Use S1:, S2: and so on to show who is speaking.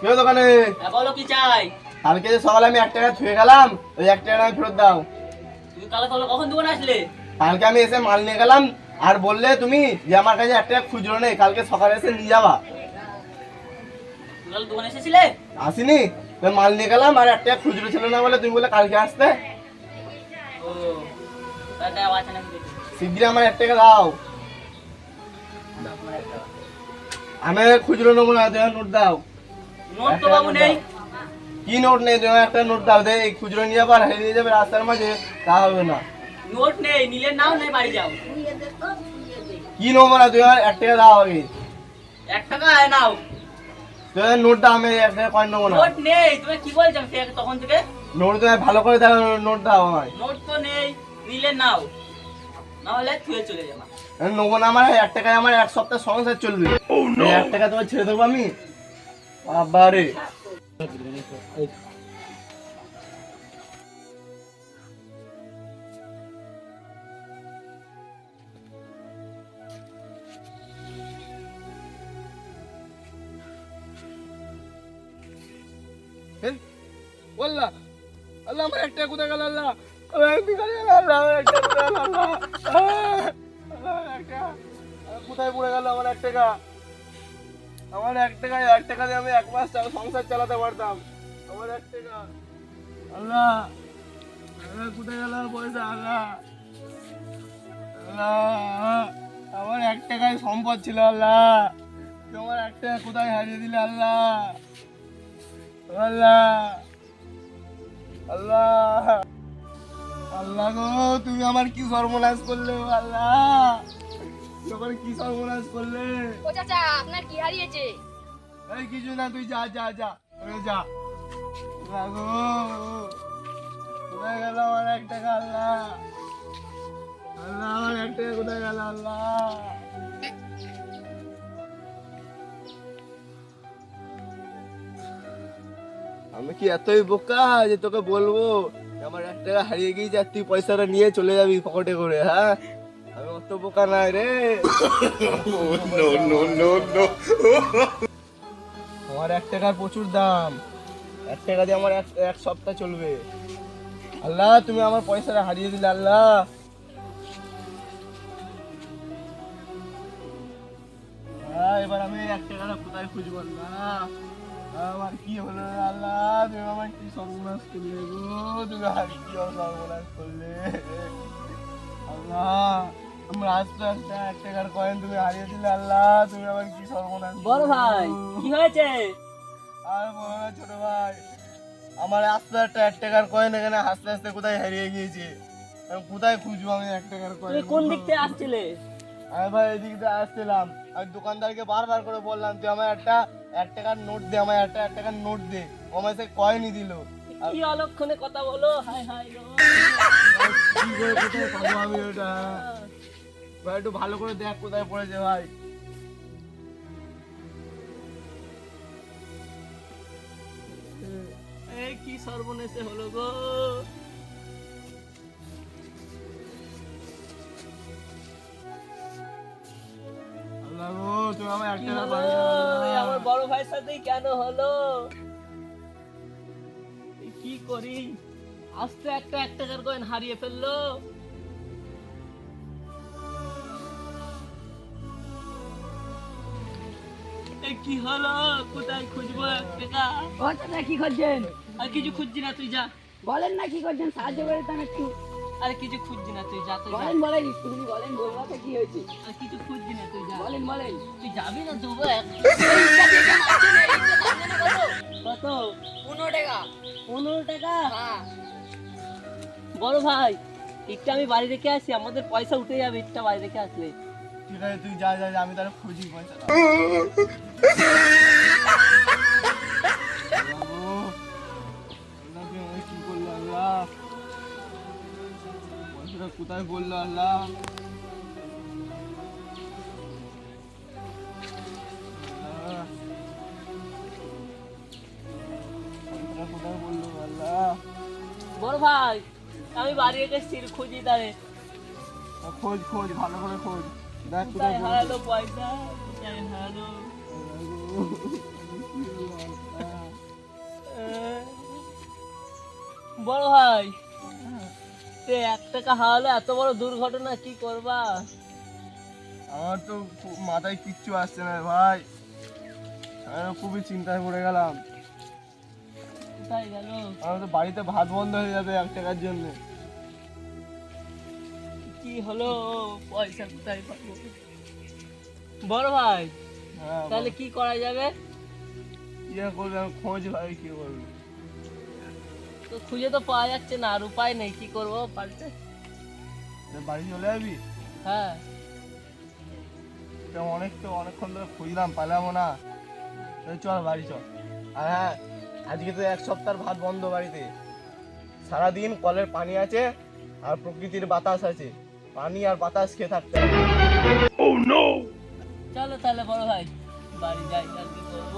S1: কেউ দোকানে।
S2: হ্যাঁ, বলো কি চাই?
S1: কালকে যে সকালে আমি এক টাকা ছুঁয়ে গেলাম ওই এক টাকা আমি ফেরত দাও।
S2: তুমি কালো কালো কখন দোকানে আসলে?
S1: কালকে আমি এসে মাল নিয়ে গেলাম আর বললে তুমি যে আমার কাছে এক টাকা খুচরো নেই কালকে সকালে এসে নিয়ে যাবা।
S2: দোকানে এসেছিলে?
S1: আসিনি? তো মাল নিয়ে গেলাম আর এক টাকা খুচরো ছিল না বলে তুমি বলে কালকে আসতে। শিগগিরই আমার এক টাকা দাও।
S2: একটা।
S1: আমি খুচরো নেব না নোট দাও।
S2: নোট তো বাবু নেই।
S1: কি নোট নেই? তুমি একটা নোট দাও দে এই খুচরো নিয়ে যাবে আর হারিয়ে যাবে রাস্তার মাঝে তা হবে না।
S2: নোট নেই নিলে নাও নেই বাড়ি যাও।
S1: কি নেব না তুমি আমার এক টাকা দাও আগে।
S2: এক টাকা আয় নাও।
S1: তুমি নোট দাও আমি এক টাকা কয়েন নেব না।
S2: নোট নেই তুমি কি বলছো সে তখন থেকে?
S1: নোট তুমি ভালো করে দাও নোট দাও আমায়।
S2: নোট তো নেই নিলে নাও। না হলে থুয়ে চলে যাবা।
S1: নেব না আমার এক টাকায় আমার এক সপ্তাহ সংসার চলবে। এক টাকা তোমার ছেড়ে দেবো আমি? বাবারে আল্লাহ আল্লাহ। আমার একটা কোথায় গেল আল্লাহ। কোথায় পড়ে গেল আমার এক টাকা আমার এক টাকা এক টাকা দিয়ে আমি এক মাস সংসার চালাতে পারতাম। আমার এক টাকা। আল্লাহ, কোথায় গেল পয়সা? আল্লাহ আল্লাহ আমার এক টাকায় সম্পদ ছিল আল্লাহ। তোমার এক টাকা কোথায় হারিয়ে দিলে আল্লাহ? আল্লাহ আল্লাহ। আল্লাহ গো তুমি আমার কি সর্বনাশ করলে আল্লাহ? যখন কি সর্বনাশ করলে?
S3: ও চাচা আপনার কি হারিয়েছে?
S1: এই কিছু না তুই যা যা যা যা। আল্লাহ কোথায় গেল আমার এক টাকা আল্লাহ? আল্লাহ আমার এক টাকা কোথায় গেল আল্লাহ? আমি কি এতই বোকা যে তোকে বলব? আমার এক টাকা হারিয়ে গিয়েছে আর তুই পয়সাটা নিয়ে চলে যাবি পকেটে করে হ্যাঁ? আমি বোকা নাই রে। আমার এক টাকার প্রচুর দাম। এক টাকা দিয়ে আমার এক এক সপ্তাহ চলবে। আল্লাহ তুমি আমার পয়সাটা হারিয়ে দিলে আল্লাহ। এবার আমি এক টাকাটা কোথায় খুঁজবো আল্লাহ? আমার কি হলো আল্লাহ? তুমি আমার কি সর্বনাশ করলে গো? তুমি আর কি সর্বনাশ করলে? আল্লাহ। আমার আস্তে আস্তে এক টাকার কয়েন তুমি হারিয়ে দিলে আল্লাহ তুমি আমার কি সর্বনাশ
S2: বড় ভাই কি হয়েছে?
S1: আর বলো না ছোট ভাই আমার আস্তে এক টাকার কয়েন এখানে আস্তে আস্তে কোথায় হারিয়ে গিয়েছে? আমি কোথায় খুঁজবো আমি এক টাকার কয়েন
S2: তুমি কোন দিক থেকে আসছিলে?
S1: আমি ভাই এদিক দিয়ে আসছিলাম। আমি দোকানদারকে বারবার করে বললাম তুই আমার একটা এক টাকার নোট দে আমার একটা এক টাকার নোট দে। ও আমার সে কয়েনই দিল।
S2: কি অলক্ষণে কথা বলো? হাই হাই
S1: কি করে কোথায় পাবো আমি ওটা? ভাই একটু ভালো করে দেখ কোথায় পড়েছে ভাই।
S2: এই কি সর্বনেশে হলো গো।
S1: আমার
S2: বড় ভাইয়ের সাথে কেন হলো? কি করি? আস্তে একটা এক টাকার কয়েন হারিয়ে ফেলল। কি হলো? কোথায় খুঁজবো টাকা
S3: ও চাচা কি করছেন
S2: আর কিছু খুঁজছি না তুই যা।
S3: বলেন না কি করছেন সাহায্য করে তাম একটু।
S2: আর কিছু খুঁজছি না তুই যা তুই
S3: বলেন বলেন তুমি বলেন বলবাতে কি হয়েছে।
S2: আর কিছু খুঁজছি না তুই যা।
S3: বলেন বলেন।
S2: তুই যাবি না দেবো কত?
S3: পনেরো টাকা।
S2: পনেরো টাকা?
S3: হ্যাঁ।
S2: বড় ভাই একটু আমি বাড়ি রেখে আসি আমাদের পয়সা উঠে যাবে ইটটা বাড়ি রেখে আসলে।
S1: ঠিক আছে তুই যা যা আমি তাহলে খুঁজি পয়সা কি করল আল্লাহ? পয়সাটা কোথায় বলল আল্লাহ?
S2: বড় ভাই আমি বাড়ি এসছি খুঁজি তারে
S1: খোঁজ খোঁজ ভালো করে খোঁজ। বড়
S2: ভাই এক টাকা হারালো এত বড় দুর্ঘটনা কি করবা?
S1: আমার তো মাথায় কিচ্ছু আসছে না ভাই। আমি খুবই চিন্তায় পড়ে গেলাম। আমার তো বাড়িতে ভাত বন্ধ হয়ে যাবে এক টাকার জন্য।
S2: কি হলো? পয়সা কোথায় পাবো? বড় ভাই
S1: হ্যাঁ
S2: তাহলে কি করা যাবে?
S1: ইয়ে করবে খোঁজ ভাই কি করব?
S2: তো খুঁজে তো পাওয়া যাচ্ছে না আর উপায় নেই কি করব পাল্টে
S1: বাড়ি চলে যাবি?
S2: হ্যাঁ।
S1: অনেক তো অনেকক্ষণ ধরে খুঁজলাম পালামও না। চল বাড়ি চল। আর হ্যাঁ আজকে তো এক সপ্তাহ ভাত বন্ধ বাড়িতে। সারাদিন কলের পানি আছে আর প্রকৃতির বাতাস আছে। পানি আর বাতাস খেয়ে থাকতে oh,
S2: চলো তাহলে বড় ভাই বাড়ি যাই আর কি করব।